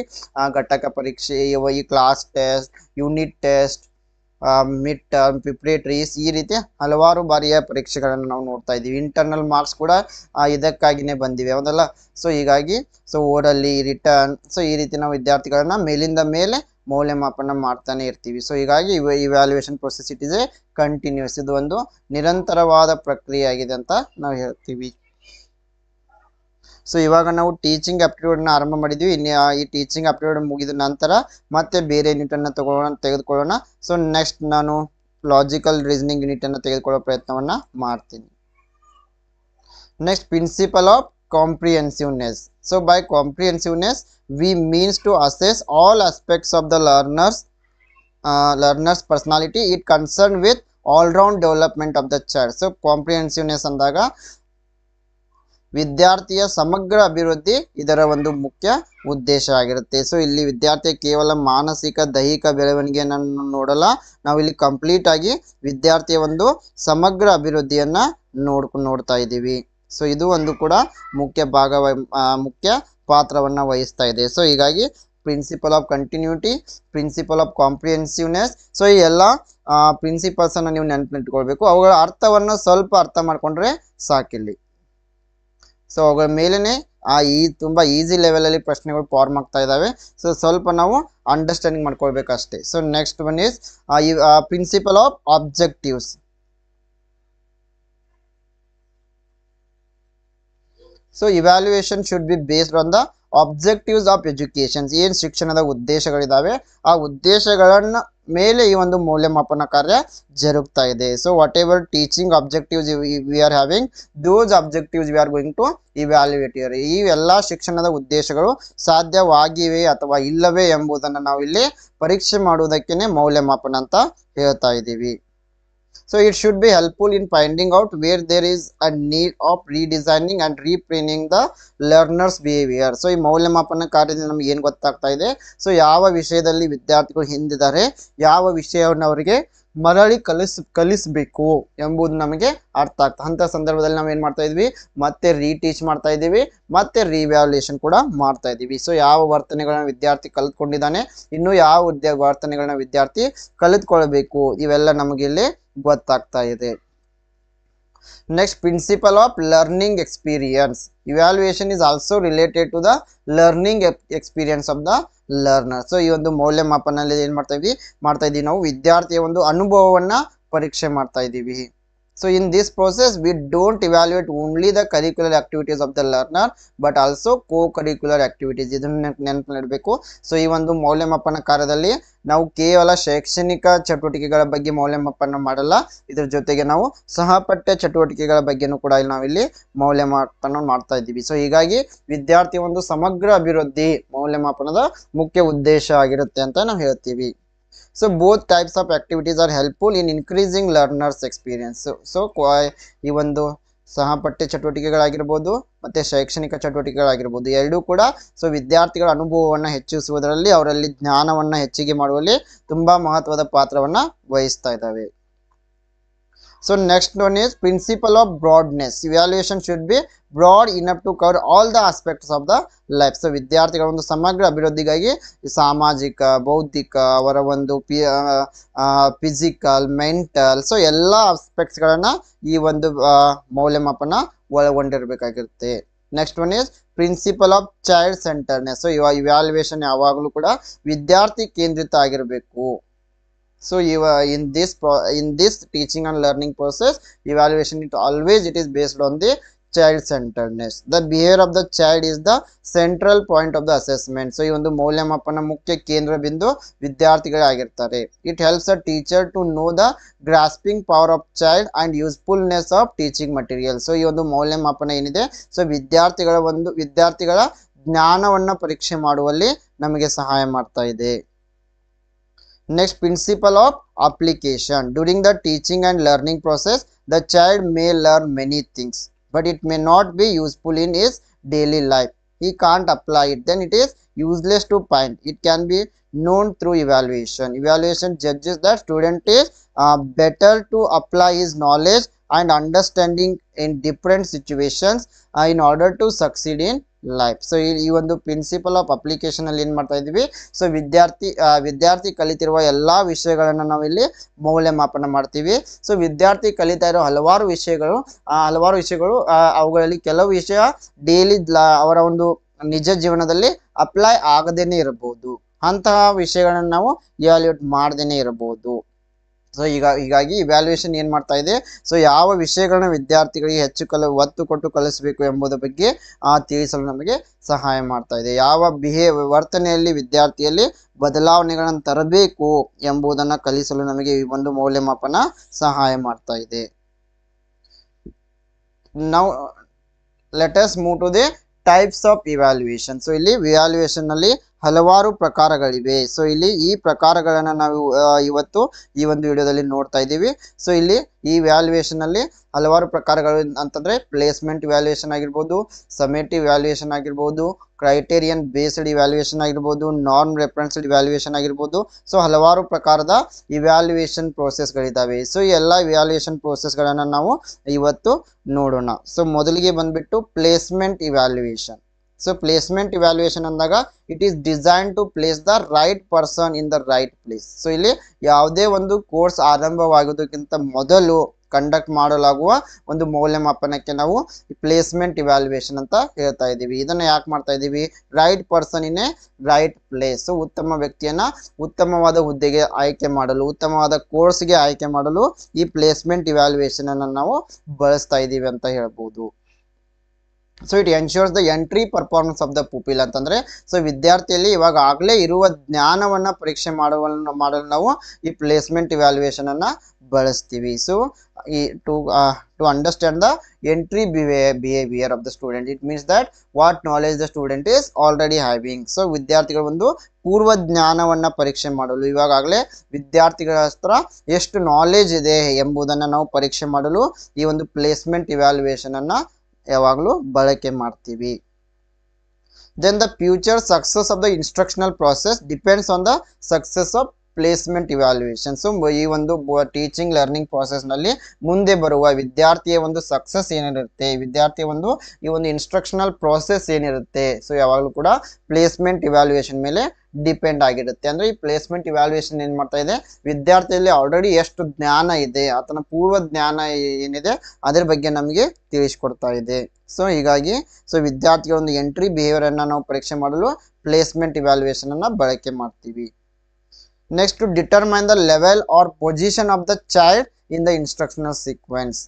ಘಟಕ ಪರೀಕ್ಷೆ, ಈ class test unit test mid term preparatories ಈ ರೀತಿ ಹಲವಾರು ಬಾರಿಯ ಪರೀಕ್ಷೆಗಳನ್ನು ನಾವು ನೋಡ್ತಾ ಇದ್ದೀವಿ. ಇಂಟರ್ನಲ್ ಮಾರ್ಕ್ಸ್ ಕೂಡ ಇದಕ್ಕಾಗಿಯೇ ಬಂದಿವೆ. ಹೌದಲ್ಲ? ಸೊ ಹೀಗಾಗಿ ಸೊ ಓರಲ್ಲಿ ರಿಟರ್ನ್ ಸೊ ಈ ರೀತಿ ನಾವು ವಿದ್ಯಾರ್ಥಿಗಳನ್ನ ಮೇಲಿಂದ ಮೇಲೆ ಮೌಲ್ಯಮಾಪನ ಮಾಡ್ತಾನೆ ಇರ್ತೀವಿ. ಸೊ ಹೀಗಾಗಿ ಇವ evaluation process it is a continuous ಇದು ಒಂದು ನಿರಂತರವಾದ ಪ್ರಕ್ರಿಯೆ ಆಗಿದೆ ಅಂತ ನಾವು ಹೇಳ್ತೀವಿ. ಸೊ ಇವಾಗ ನಾವು ಟೀಚಿಂಗ್ ಅಪ್ಟಿಟ್ಯೂಡ್ನ ಆರಂಭ ಮಾಡಿದ್ವಿ. ಇನ್ನು ಈ ಟೀಚಿಂಗ್ ಅಪ್ಟಿಟ್ಯೂಡ್ ಮುಗಿದ ನಂತರ ಮತ್ತೆ ಬೇರೆ ಯೂನಿಟನ್ನು ತಗೊಳ್ಳೋಣ ತೆಗೆದುಕೊಳ್ಳೋಣ. ಸೊ ನೆಕ್ಸ್ಟ್ ನಾನು ಲಾಜಿಕಲ್ ರೀಸನಿಂಗ್ ಯೂನಿಟನ್ನು ತೆಗೆದುಕೊಳ್ಳೋ ಪ್ರಯತ್ನವನ್ನು ಮಾಡ್ತೀನಿ. Next principle of comprehensiveness so by comprehensiveness we means to assess all aspects of the learners uh, learner's personality it concerned with all round development of the child so comprehensiveness ಅಂದಾಗ ವಿದ್ಯಾರ್ಥಿಯ ಸಮಗ್ರ ಅಭಿವೃದ್ಧಿ ಇದರ ಒಂದು ಮುಖ್ಯ ಉದ್ದೇಶ ಆಗಿರುತ್ತೆ ಸೊ ಇಲ್ಲಿ ವಿದ್ಯಾರ್ಥಿಯ ಕೇವಲ ಮಾನಸಿಕ ದೈಹಿಕ ಬೆಳವಣಿಗೆಯನ್ನು ನೋಡಲ್ಲ ನಾವು ಇಲ್ಲಿ ಕಂಪ್ಲೀಟ್ ಆಗಿ ವಿದ್ಯಾರ್ಥಿಯ ಒಂದು ಸಮಗ್ರ ಅಭಿವೃದ್ಧಿಯನ್ನ ನೋಡ್ಕೊಂಡು ನೋಡ್ತಾ ಇದ್ದೀವಿ ಸೊ ಇದು ಒಂದು ಕೂಡ ಮುಖ್ಯ ಭಾಗ ಮುಖ್ಯ ಪಾತ್ರವನ್ನ ವಹಿಸ್ತಾ ಇದೆ. ಸೊ ಹೀಗಾಗಿ principle of continuity principle of comprehensiveness so ಈ ಎಲ್ಲ ಪ್ರಿನ್ಸಿಪಲ್ಸ್ ಅನ್ನ ನೀವು ನೆನಪಿಟ್ಕೊಳ್ಬೇಕು. ಅವುಗಳ ಅರ್ಥವನ್ನು ಸ್ವಲ್ಪ ಅರ್ಥ ಮಾಡ್ಕೊಂಡ್ರೆ ಸಾಕಿಲ್ಲಿ. ಸೊ ಅವುಗಳ ಮೇಲೇ ಆ ಈ ತುಂಬಾ ಈಸಿ ಲೆವೆಲಲ್ಲಿ ಪ್ರಶ್ನೆಗಳು ಫಾರ್ಮ್ ಆಗ್ತಾ ಇದ್ದಾವೆ ಸೊ ಸ್ವಲ್ಪ ನಾವು understanding ಮಾಡ್ಕೊಳ್ಬೇಕಷ್ಟೇ. So next one is principle of objectives so evaluation should be based on the objectives of educations ಏನು ಶಿಕ್ಷಣದ ಉದ್ದೇಶಗಳಿದ್ದಾವೆ ಆ ಉದ್ದೇಶಗಳನ್ನು ಮೇಲೆ ಈ ಒಂದು ಮೌಲ್ಯಮಾಪನ ಕಾರ್ಯ ಜರುಗ್ತಾ ಇದೆ. So whatever teaching objectives we are having those objectives we are going to evaluate here ಈ ಎಲ್ಲ ಶಿಕ್ಷಣದ ಉದ್ದೇಶಗಳು ಸಾಧ್ಯವಾಗಿವೆ ಅಥವಾ ಇಲ್ಲವೇ ಎಂಬುದನ್ನು ನಾವು ಇಲ್ಲಿ ಪರೀಕ್ಷೆ ಮಾಡುವುದಕ್ಕೇನೆ ಮೌಲ್ಯಮಾಪನ ಅಂತ ಹೇಳ್ತಾ ಇದ್ದೀವಿ. So it should be helpful in finding out where there is a need of redesigning and reframing the learners behaviour so ಈ ಮೌಲ್ಯಮಾಪನ ಕಾರ್ಯದಿಂದ ನಮ್ಗೆ ಏನು ಗೊತ್ತಾಗ್ತಾ ಇದೆ? ಸೊ ಯಾವ ವಿಷಯದಲ್ಲಿ ವಿದ್ಯಾರ್ಥಿಗಳು ಹಿಂದಿದ್ದಾರೆ, ಯಾವ ವಿಷಯವನ್ನು ಅವರಿಗೆ ಮರಳಿ ಕಲಿಸ್, ಕಲಿಸಬೇಕು ಎಂಬುದು ನಮಗೆ ಅರ್ಥ ಆಗ್ತದೆ ಅಂಥ ಸಂದರ್ಭದಲ್ಲಿ ನಾವು ಏನು ಮಾಡ್ತಾ ಇದ್ವಿ? ಮತ್ತೆ ರೀಟೀಚ್ ಮಾಡ್ತಾ ಇದ್ದೀವಿ, ಮತ್ತೆ ರಿವ್ಯಾಲ್ಯೂಯೇಷನ್ ಕೂಡ ಮಾಡ್ತಾ ಇದ್ದೀವಿ. ಸೊ ಯಾವ ವರ್ತನೆಗಳನ್ನ ವಿದ್ಯಾರ್ಥಿ ಕಲಿತ್ಕೊಂಡಿದ್ದಾನೆ, ಇನ್ನು ಯಾವ ವರ್ತನೆಗಳನ್ನ ವಿದ್ಯಾರ್ಥಿ ಕಲಿತ್ಕೊಳ್ಬೇಕು? ಇವೆಲ್ಲ ನಮಗೆ ಇಲ್ಲಿ ಗೊತ್ತಾಗ್ತಾ ಇದೆ. Next principle of learning experience evaluation is also related to the learning experience of the learner so ಈ ಒಂದು ಮೌಲ್ಯಮಾಪನಲ್ಲಿ ಏನು ಮಾಡ್ತಾ ಇದ್ದೀವಿ ಮಾಡ್ತಾ ಇದ್ದೀವಿ ನಾವು ವಿದ್ಯಾರ್ಥಿಯ ಒಂದು ಅನುಭವವನ್ನ ಪರೀಕ್ಷೆ ಮಾಡ್ತಾ ಇದ್ದೀವಿ. So in this process, we don't evaluate only the curricular activities of the learner, but also co-curricular activities. ಇದನ್ನು ನೆನಪಿಡಬೇಕು ಸೊ ಈ ಒಂದು ಮೌಲ್ಯಮಾಪನ ಕಾರ್ಯದಲ್ಲಿ ನಾವು ಕೇವಲ ಶೈಕ್ಷಣಿಕ ಚಟುವಟಿಕೆಗಳ ಬಗ್ಗೆ ಮೌಲ್ಯಮಾಪನ ಮಾಡಲ್ಲ. ಇದ್ರ ಜೊತೆಗೆ ನಾವು ಸಹಪಠ್ಯ ಚಟುವಟಿಕೆಗಳ ಬಗ್ಗೆನೂ ಕೂಡ ಇಲ್ಲಿ ನಾವಿಲ್ಲಿ ಮೌಲ್ಯಮಾಪನ ಮಾಡ್ತಾ ಇದ್ದೀವಿ. ಸೊ ಹೀಗಾಗಿ ವಿದ್ಯಾರ್ಥಿ ಒಂದು ಸಮಗ್ರ ಅಭಿವೃದ್ಧಿ ಮೌಲ್ಯಮಾಪನದ ಮುಖ್ಯ ಉದ್ದೇಶ ಆಗಿರುತ್ತೆ ಅಂತ ನಾವು ಹೇಳ್ತೀವಿ. So both types of activities are helpful in increasing learners experience so ಈ ಒಂದು ಸಹಪಠ್ಯ ಚಟುವಟಿಕೆಗಳಾಗಿರ್ಬೋದು, ಮತ್ತು ಶೈಕ್ಷಣಿಕ ಚಟುವಟಿಕೆಗಳಾಗಿರ್ಬೋದು, ಎರಡೂ ಕೂಡ ಸೊ ವಿದ್ಯಾರ್ಥಿಗಳ ಅನುಭವವನ್ನು ಹೆಚ್ಚಿಸುವುದರಲ್ಲಿ, ಅವರಲ್ಲಿ ಜ್ಞಾನವನ್ನು ಹೆಚ್ಚಿಗೆ ಮಾಡುವಲ್ಲಿ ತುಂಬ ಮಹತ್ವದ ಪಾತ್ರವನ್ನು ವಹಿಸ್ತಾ ಇದ್ದಾವೆ. So next one is principle of broadness evaluation should be broad enough to cover all the aspects of the life so ವಿದ್ಯಾರ್ಥಿಗಳ ಒಂದು ಸಮಗ್ರ ಅಭಿವೃದ್ಧಿಗಾಗಿ ಸಾಮಾಜಿಕ, ಬೌದ್ಧಿಕ, ಅವರ ಒಂದು ಪಿ ಫಿಸಿಕಲ್ ಮೆಂಟಲ್ ಸೊ ಎಲ್ಲ ಆಸ್ಪೆಕ್ಟ್ಸ್ಗಳನ್ನ ಈ ಒಂದು ಮೌಲ್ಯಮಾಪನ ಒಳಗೊಂಡಿರಬೇಕಾಗಿರುತ್ತೆ. Next one is principle of child centreness so ಇವ ಇವ್ಯಾಲ್ಯೂಯೇಷನ್ ಯಾವಾಗಲೂ ಕೂಡ ವಿದ್ಯಾರ್ಥಿ ಕೇಂದ್ರಿತ ಆಗಿರಬೇಕು. So you uh, in this in this teaching and learning process evaluation it always it is based on the child centeredness the behavior of the child is the central point of the assessment so ಈ ಒಂದು ಮೌಲ್ಯಮಾಪನ ಮುಖ್ಯ ಕೇಂದ್ರ ಬಿಂದು ವಿದ್ಯಾರ್ಥಿಗಳಾಗಿರ್ತಾರೆ it helps a teacher to know the grasping power of child and usefulness of teaching material so ಈ ಒಂದು ಮೌಲ್ಯಮಾಪನ ಏನಿದೆ ಸೊ ವಿದ್ಯಾರ್ಥಿಗಳ ಒಂದು ವಿದ್ಯಾರ್ಥಿಗಳ ಜ್ಞಾನವನ್ನು ಪರೀಕ್ಷೆ ಮಾಡುವಲ್ಲಿ ನಮಗೆ ಸಹಾಯ ಮಾಡ್ತಾ ಇದೆ Next, principle of application. During the teaching and learning process, the child may learn many things, but it may not be useful in his daily life. He can't apply it, then it is useless to find. It can be known through evaluation. Evaluation judges that student is uh, better to apply his knowledge and understanding in different situations uh, in order to succeed in life so ಈ ಒಂದು principle of application ಅಲ್ಲಿ ಏನ್ ಮಾಡ್ತಾ ಇದೀವಿ so ವಿದ್ಯಾರ್ಥಿ ವಿದ್ಯಾರ್ಥಿ ಕಲಿತಿರುವ ಎಲ್ಲಾ ವಿಷಯಗಳನ್ನ ನಾವು ಇಲ್ಲಿ ಮೌಲ್ಯಮಾಪನ ಮಾಡ್ತೀವಿ. ಸೊ ವಿದ್ಯಾರ್ಥಿ ಕಲಿತಾ ಇರೋ ಹಲವಾರು ವಿಷಯಗಳು ಹಲವಾರು ವಿಷಯಗಳು ಅವುಗಳಲ್ಲಿ ಕೆಲವು ವಿಷಯ ಡೈಲಿ ಅವರ ಒಂದು ನಿಜ ಜೀವನದಲ್ಲಿ ಅಪ್ಲೈ ಆಗದೇನೆ ಇರಬಹುದು. ಅಂತಹ ವಿಷಯಗಳನ್ನ ನಾವು ಇವ್ಯಾಲ್ಯೂಟ್ ಮಾಡದೇನೆ ಇರಬಹುದು. ಸೊ ಈಗ, ಹೀಗಾಗಿ ವ್ಯಾಲ್ಯೂಯೇಷನ್ ಏನು ಮಾಡ್ತಾ ಇದೆ? ಸೊ ಯಾವ ವಿಷಯಗಳನ್ನ ವಿದ್ಯಾರ್ಥಿಗಳಿಗೆ ಹೆಚ್ಚು ಕಲ, ಒತ್ತು ಕೊಟ್ಟು ಕಲಿಸಬೇಕು ಎಂಬುದರ ಬಗ್ಗೆ, ಆ, ತಿಳಿಸಲು ನಮಗೆ ಸಹಾಯ ಮಾಡ್ತಾ ಇದೆ. ಯಾವ ಬಿಹೇವ್ ವರ್ತನೆಯಲ್ಲಿ ವಿದ್ಯಾರ್ಥಿಯಲ್ಲಿ ಬದಲಾವಣೆಗಳನ್ನು ತರಬೇಕು ಎಂಬುದನ್ನು ಕಲಿಸಲು ನಮಗೆ ಈ ಒಂದು ಮೌಲ್ಯಮಾಪನ ಸಹಾಯ ಮಾಡ್ತಾ ಇದೆ. ನಾವು let's move to the types of evaluation so ಇಲ್ಲಿ ವ್ಯಾಲ್ಯೂಯೇಷನ್ನಲ್ಲಿ ಹಲವಾರು ಪ್ರಕಾರಗಳಿವೆ. ಸೊ ಇಲ್ಲಿ ಈ ಪ್ರಕಾರಗಳನ್ನು ನಾವು ಇವತ್ತು ಈ ಒಂದು ವಿಡಿಯೋದಲ್ಲಿ ನೋಡ್ತಾ ಇದ್ದೀವಿ. ಸೊ ಇಲ್ಲಿ ಈ ವ್ಯಾಲ್ಯೂಯೇಷನ್ ಹಲವಾರು ಪ್ರಕಾರಗಳು ಅಂತಂದ್ರೆ ಪ್ಲೇಸ್ಮೆಂಟ್ ವ್ಯಾಲ್ಯೂಯೇಷನ್ ಆಗಿರ್ಬೋದು ಸಮೇಟಿವ್ ವ್ಯಾಲ್ಯೂಯೇಷನ್ ಆಗಿರ್ಬೋದು ಕ್ರೈಟೇರಿಯನ್ ಬೇಸ್ಡ್ ವ್ಯಾಲ್ಯೂಯೇಷನ್ ಆಗಿರ್ಬೋದು ನಾನ್ ರೆಫರೆನ್ಸ್ಡ್ ವ್ಯಾಲ್ಯೂಯೇಷನ್ ಆಗಿರ್ಬೋದು. ಸೊ ಹಲವಾರು ಪ್ರಕಾರದ ಇವ್ಯಾಲ್ಯೂಯೇಷನ್ ಪ್ರೋಸೆಸ್ಗಳಿದ್ದಾವೆ ಸೊ ಈ ಎಲ್ಲ ಇವ್ಯಾಲ್ಯೂಯೇಷನ್ ಪ್ರೋಸೆಸ್ಗಳನ್ನು ನಾವು ಇವತ್ತು ನೋಡೋಣ. ಸೊ ಮೊದಲಿಗೆ ಬಂದ್ಬಿಟ್ಟು placement evaluation so placement evaluation ಅಂದಾಗ it is design to place the right person in the right place so ಇಲ್ಲಿ ಯಾವುದೇ ಒಂದು ಕೋರ್ಸ್ ಆರಂಭವಾಗೋದಕ್ಕಿಂತ ಮೊದಲು ಕಂಡಕ್ಟ್ ಮಾಡಲಾಗುವ ಒಂದು ಮೌಲ್ಯಮಾಪನಕ್ಕೆ ನಾವು ಪ್ಲೇಸ್ಮೆಂಟ್ ಇವ್ಯಾಲ್ಯೂಯೇಷನ್ ಅಂತ ಹೇಳ್ತಾ ಇದ್ದೀವಿ. ಇದನ್ನು ಯಾಕೆ ಮಾಡ್ತಾ ಇದ್ದೀವಿ? Right person in a right place ಉತ್ತಮ ವ್ಯಕ್ತಿಯನ್ನ ಉತ್ತಮವಾದ ಹುದ್ದೆಗೆ ಆಯ್ಕೆ ಮಾಡಲು, ಉತ್ತಮವಾದ ಕೋರ್ಸ್ಗೆ ಆಯ್ಕೆ ಮಾಡಲು ಈ ಪ್ಲೇಸ್ಮೆಂಟ್ ಇವ್ಯಾಲ್ಯೂಯೇಷನ್ ಅನ್ನು ನಾವು ಬಳಸ್ತಾ ಇದ್ದೀವಿ ಅಂತ ಹೇಳ್ಬೋದು. So it ensures the entry performance of the pupil ಅಂತಂದರೆ ಸೊ ವಿದ್ಯಾರ್ಥಿಯಲ್ಲಿ ಇವಾಗ ಆಗಲೇ ಇರುವ ಜ್ಞಾನವನ್ನು ಪರೀಕ್ಷೆ ಮಾಡುವ ಮಾಡಲು ನಾವು ಈ ಪ್ಲೇಸ್ಮೆಂಟ್ ಇವ್ಯಾಲ್ಯೂಯೇಷನ್ ಅನ್ನ ಬಳಸ್ತೀವಿ. ಸೊ ಈ to to understand the entry behaviour of the student it means that what knowledge the student is already having so ವಿದ್ಯಾರ್ಥಿಗಳ ಒಂದು ಪೂರ್ವ ಜ್ಞಾನವನ್ನು ಪರೀಕ್ಷೆ ಮಾಡಲು ಇವಾಗಲೇ ವಿದ್ಯಾರ್ಥಿಗಳ ಹತ್ರ ಎಷ್ಟು ನಾಲೆಜ್ ಇದೆ ಎಂಬುದನ್ನು ನಾವು ಪರೀಕ್ಷೆ ಮಾಡಲು ಈ ಒಂದು ಪ್ಲೇಸ್ಮೆಂಟ್ ಇವ್ಯಾಲ್ಯೂಯೇಷನ್ ಅನ್ನ ಯಾವಾಗಲೂ ಬಳಕೆ ಮಾಡ್ತೀವಿ. Then the future success of the instructional process depends on the success of placement evaluation so ಈ ಒಂದು ಟೀಚಿಂಗ್ ಲರ್ನಿಂಗ್ನಲ್ಲಿ ಮುಂದೆ ಬರುವ ವಿದ್ಯಾರ್ಥಿಯ ಒಂದು ಸಕ್ಸಸ್ ಏನಿರುತ್ತೆ ವಿದ್ಯಾರ್ಥಿಯ ಒಂದು, ಈ ಒಂದು ಇನ್ಸ್ಟ್ರಕ್ಷನಲ್ ಪ್ರಾಸೆಸ್ ಏನಿರುತ್ತೆ ಸೊ ಯಾವಾಗಲೂ ಕೂಡ ಪ್ಲೇಸ್ಮೆಂಟ್ ಇವ್ಯಾಲ್ಯೂಯೇಷನ್ ಮೇಲೆ ಡಿಪೆಂಡ್ ಆಗಿರುತ್ತೆ. ಅಂದ್ರೆ ಈ ಪ್ಲೇಸ್ಮೆಂಟ್ ಇವ್ಯಾಲ್ಯೂಯೇಷನ್ ಏನು ಮಾಡ್ತಾ ಇದೆ, ವಿದ್ಯಾರ್ಥಿಯಲ್ಲಿ ಆಲ್ರೆಡಿ ಎಷ್ಟು ಜ್ಞಾನ ಇದೆ, ಆತನ ಪೂರ್ವ ಜ್ಞಾನ ಏನಿದೆ, ಅದರ ಬಗ್ಗೆ ನಮಗೆ ತಿಳಿಸ್ಕೊಡ್ತಾ ಇದೆ. ಸೊ ಹೀಗಾಗಿ ಸೊ ವಿದ್ಯಾರ್ಥಿಗಳ ಒಂದು ಎಂಟ್ರಿ ಬಿಹೇವಿಯರ್ ಅನ್ನ ನಾವು ಪರೀಕ್ಷೆ ಮಾಡಲು ಪ್ಲೇಸ್ಮೆಂಟ್ ಇವ್ಯಾಲ್ಯೂಯೇಷನ್ ಅನ್ನ ಬಳಕೆ ಮಾಡ್ತೀವಿ. Next to determine the level or position of the child in the instructional sequence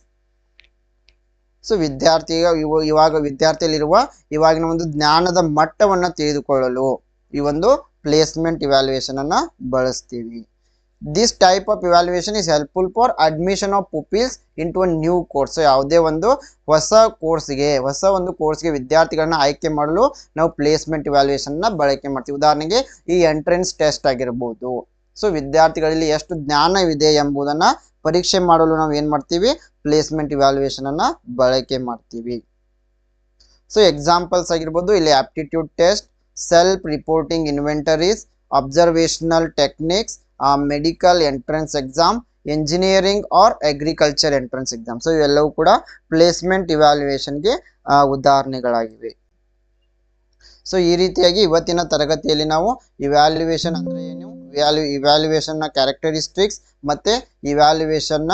so ವಿದ್ಯಾರ್ಥಿ ಇವ ಇವಾಗ ವಿದ್ಯಾರ್ಥಿಯಲ್ಲಿರುವ ಇವಾಗಿನ ಒಂದು ಜ್ಞಾನದ ಮಟ್ಟವನ್ನು ತಿಳಿದುಕೊಳ್ಳಲು ಈ ಒಂದು ಪ್ಲೇಸ್ಮೆಂಟ್ ಇವ್ಯಾಲ್ಯೂಯೇಷನ್ ಅನ್ನ ಬಳಸ್ತೀವಿ. This type of evaluation is helpful for admission of pupils into a new course ಯಾವುದೇ ಒಂದು ಹೊಸ ಕೋರ್ಸ್ಗೆ ಹೊಸ ಒಂದು ಕೋರ್ಸ್ಗೆ ವಿದ್ಯಾರ್ಥಿಗಳನ್ನ ಆಯ್ಕೆ ಮಾಡಲು ನಾವು ಪ್ಲೇಸ್ಮೆಂಟ್ ಇವ್ಯಾಲ್ಯೂಯೇಷನ್ನ ಬಳಕೆ ಮಾಡ್ತೀವಿ. ಉದಾಹರಣೆಗೆ ಈ ಎಂಟ್ರೆನ್ಸ್ ಟೆಸ್ಟ್ ಆಗಿರ್ಬೋದು. ಸೊ ವಿದ್ಯಾರ್ಥಿಗಳಲ್ಲಿ ಎಷ್ಟು ಜ್ಞಾನವಿದೆ ಎಂಬುದನ್ನು ಪರೀಕ್ಷೆ ಮಾಡಲು ನಾವು ಏನು ಮಾಡ್ತೀವಿ? ಪ್ಲೇಸ್ಮೆಂಟ್ ಇವ್ಯಾಲ್ಯೂಯೇಷನ್ ಅನ್ನ ಬಳಕೆ ಮಾಡ್ತೀವಿ. ಸೊ ಎಕ್ಸಾಂಪಲ್ಸ್ ಆಗಿರ್ಬೋದು. ಇಲ್ಲಿ aptitude test self reporting inventories observational techniques medical entrance exam engineering or agriculture entrance exam so ಇವೆಲ್ಲವೂ ಕೂಡ ಪ್ಲೇಸ್ಮೆಂಟ್ ಇವ್ಯಾಲ್ಯೂಯೇಷನ್ಗೆ ಉದಾಹರಣೆಗಳಾಗಿವೆ. ಸೊ ಈ ರೀತಿಯಾಗಿ ಇವತ್ತಿನ ತರಗತಿಯಲ್ಲಿ ನಾವು ಇವ್ಯಾಲ್ಯೂಯೇಷನ್ ಅಂದ್ರೆ ಏನು? ವ್ಯಾಲ್ಯೂ ಇವ್ಯಾಲ್ಯೂಯೇಷನ್ನ ಕ್ಯಾರೆಕ್ಟರಿಸ್ಟಿಕ್ಸ್ ಮತ್ತೆ ಇವ್ಯಾಲ್ಯೂಯೇಷನ್ನ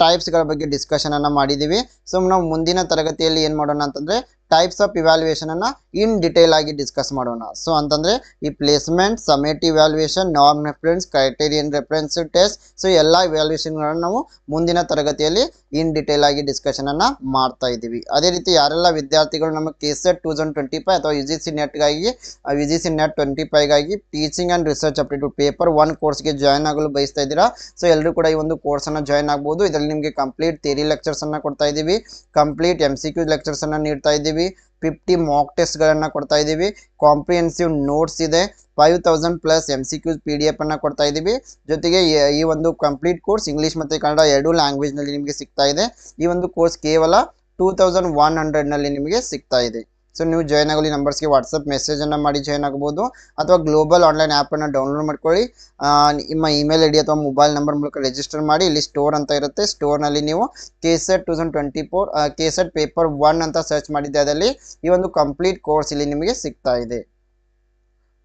ಟೈಪ್ಸ್ಗಳ ಬಗ್ಗೆ ಡಿಸ್ಕಷನ್ ಅನ್ನ ಮಾಡಿದೀವಿ ಸೊ ನಾವು ಮುಂದಿನ ತರಗತಿಯಲ್ಲಿ ಏನ್ ಮಾಡೋಣ ಅಂತಂದ್ರೆ ಟೈಪ್ಸ್ ಆಫ್ ಇವ್ಯಾಲ್ಯೂಯೇಷನ್ ಅನ್ನ ಇನ್ ಡಿಟೇಲ್ ಆಗಿ ಡಿಸ್ಕಸ್ ಮಾಡೋಣ. ಸೊ ಅಂತಂದ್ರೆ ಈ placement summative evaluation norm reference criterion reference test so ಎಲ್ಲ ಇವ್ಯಾಲ್ಯೂಯೇಷನ್ಗಳನ್ನು ನಾವು ಮುಂದಿನ ತರಗತಿಯಲ್ಲಿ ಇನ್ ಡಿಟೇಲ್ ಆಗಿ ಡಿಸ್ಕಷನ್ ಅನ್ನ ಮಾಡ್ತಾ ಇದ್ದೀವಿ. ಅದೇ ರೀತಿ ಯಾರೆಲ್ಲ ವಿದ್ಯಾರ್ಥಿಗಳು ನಮ್ಮ KSET two thousand twenty five ಅಥವಾ U G C ನೆಟ್ಗಾಗಿ U G C NET twenty ಫೈವ್ಗಾಗಿ teaching and research aptitude paper one ಕೋರ್ಸ್ಗೆ ಜಾಯ್ನ್ ಆಗಲು ಬಯಸ್ತಾ ಇದ್ದೀರಾ? ಸೊ ಎಲ್ಲರೂ ಕೂಡ ಈ ಒಂದು ಕೋರ್ಸನ್ನು ಜಾಯ್ನ್ ಆಗ್ಬೋದು. ಇದರಲ್ಲಿ ನಿಮಗೆ ಕಂಪ್ಲೀಟ್ ಥಿಯರಿ ಲೆಕ್ಚರ್ಸನ್ನು ಕೊಡ್ತಾ ಇದ್ದೀವಿ. ಕಂಪ್ಲೀಟ್ ಎಂ ಸಿ ಕ್ಯೂ ಲೆಕ್ಚರ್ಸನ್ನು ನೀಡ್ತಾ ಇದ್ದೀವಿ. ಫಿಫ್ಟಿ ಮಾಕ್ ಟೆಸ್ಟ್ಗಳನ್ನು ಕೊಡ್ತಾ ಇದ್ದೀವಿ. ಕಾಂಪ್ರಿಹೆನ್ಸಿವ್ ನೋಟ್ಸ್ ಇದೆ. Five thousand plus M C Qs P D F ಅನ್ನು ಕೊಡ್ತಾ ಇದ್ದೀವಿ. ಜೊತೆಗೆ ಈ ಒಂದು ಕಂಪ್ಲೀಟ್ ಕೋರ್ಸ್ ಇಂಗ್ಲೀಷ್ ಮತ್ತು ಕನ್ನಡ ಎರಡೂ ಲ್ಯಾಂಗ್ವೇಜ್ನಲ್ಲಿ ನಿಮಗೆ ಸಿಗ್ತಾ ಇದೆ. ಈ ಒಂದು ಕೋರ್ಸ್ ಕೇವಲ ಟೂ ತೌಸಂಡ್ ಒನ್ ಹಂಡ್ರೆಡ್ನಲ್ಲಿ ನಿಮಗೆ ಸಿಗ್ತಾ ಇದೆ. ಸೊ ನೀವು ಜಾಯ್ನ್ ಆಗಲಿ ನಂಬರ್ಸ್ಗೆ ವಾಟ್ಸಪ್ ಮೆಸೇಜನ್ನು ಮಾಡಿ ಜಾಯ್ನ್ ಆಗ್ಬೋದು ಅಥವಾ ಗ್ಲೋಬಲ್ ಆನ್ಲೈನ್ ಆ್ಯಪನ್ನು ಡೌನ್ಲೋಡ್ ಮಾಡ್ಕೊಳ್ಳಿ. ನಿಮ್ಮ ಇಮೇಲ್ ಐ ಡಿ ಅಥವಾ ಮೊಬೈಲ್ ನಂಬರ್ ಮೂಲಕ ರಿಜಿಸ್ಟರ್ ಮಾಡಿ, ಇಲ್ಲಿ ಸ್ಟೋರ್ ಅಂತ ಇರುತ್ತೆ. ಸ್ಟೋರ್ನಲ್ಲಿ ನೀವು KSET two thousand twenty four KSET paper one ಅಂತ ಸರ್ಚ್ ಮಾಡಿದ್ದೆ ಅದರಲ್ಲಿ. ಈ ಒಂದು ಕಂಪ್ಲೀಟ್ ಕೋರ್ಸ್ ಇಲ್ಲಿ ನಿಮಗೆ ಸಿಗ್ತಾ ಇದೆ.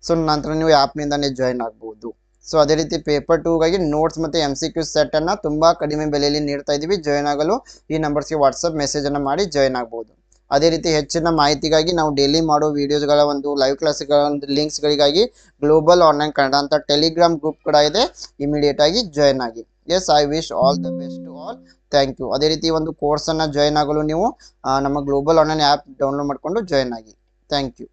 ಸೊ ನಂತರ ನೀವು ಆ್ಯಪ್ನಿಂದನೇ ಜಾಯ್ನ್ ಆಗ್ಬೋದು. ಸೊ ಅದೇ ರೀತಿ ಪೇಪರ್ ಟೂಗಾಗಿ ನೋಟ್ಸ್ ಮತ್ತು ಎಂ ಸಿ ಕ್ಯೂ ಸೆಟ್ಟನ್ನು ತುಂಬ ಕಡಿಮೆ ಬೆಲೆಯಲ್ಲಿ ನೀಡ್ತಾ ಇದ್ದೀವಿ ಜಾಯ್ನ್ ಆಗಲು ಈ ನಂಬರ್ಸ್ಗೆ ವಾಟ್ಸಪ್ ಮೆಸೇಜನ್ನು ಮಾಡಿ ಜಾಯ್ನ್ ಆಗ್ಬೋದು. ಅದೇ ರೀತಿ ಹೆಚ್ಚಿನ ಮಾಹಿತಿಗಾಗಿ ನಾವು ಡೈಲಿ ಮಾಡೋ ವಿಡಿಯೋಸ್ಗಳ ಒಂದು ಲೈವ್ ಕ್ಲಾಸ್ಗಳ ಒಂದು ಲಿಂಕ್ಸ್ಗಳಿಗಾಗಿ ಗ್ಲೋಬಲ್ ಆನ್ಲೈನ್ ಕನ್ನಡ ಅಂತ ಟೆಲಿಗ್ರಾಮ್ ಗ್ರೂಪ್ ಕೂಡ ಇದೆ. ಇಮಿಡಿಯೇಟ್ ಆಗಿ ಜಾಯ್ನ್ ಆಗಿ. Yes I wish all the best to all thank you ಅದೇ ರೀತಿ ಒಂದು ಕೋರ್ಸನ್ನು ಜಾಯ್ನ್ ಆಗಲು ನೀವು ನಮ್ಮ ಗ್ಲೋಬಲ್ ಆನ್ಲೈನ್ ಆ್ಯಪ್ ಡೌನ್ಲೋಡ್ ಮಾಡಿಕೊಂಡು ಜಾಯ್ನ್ ಆಗಿ. Thank you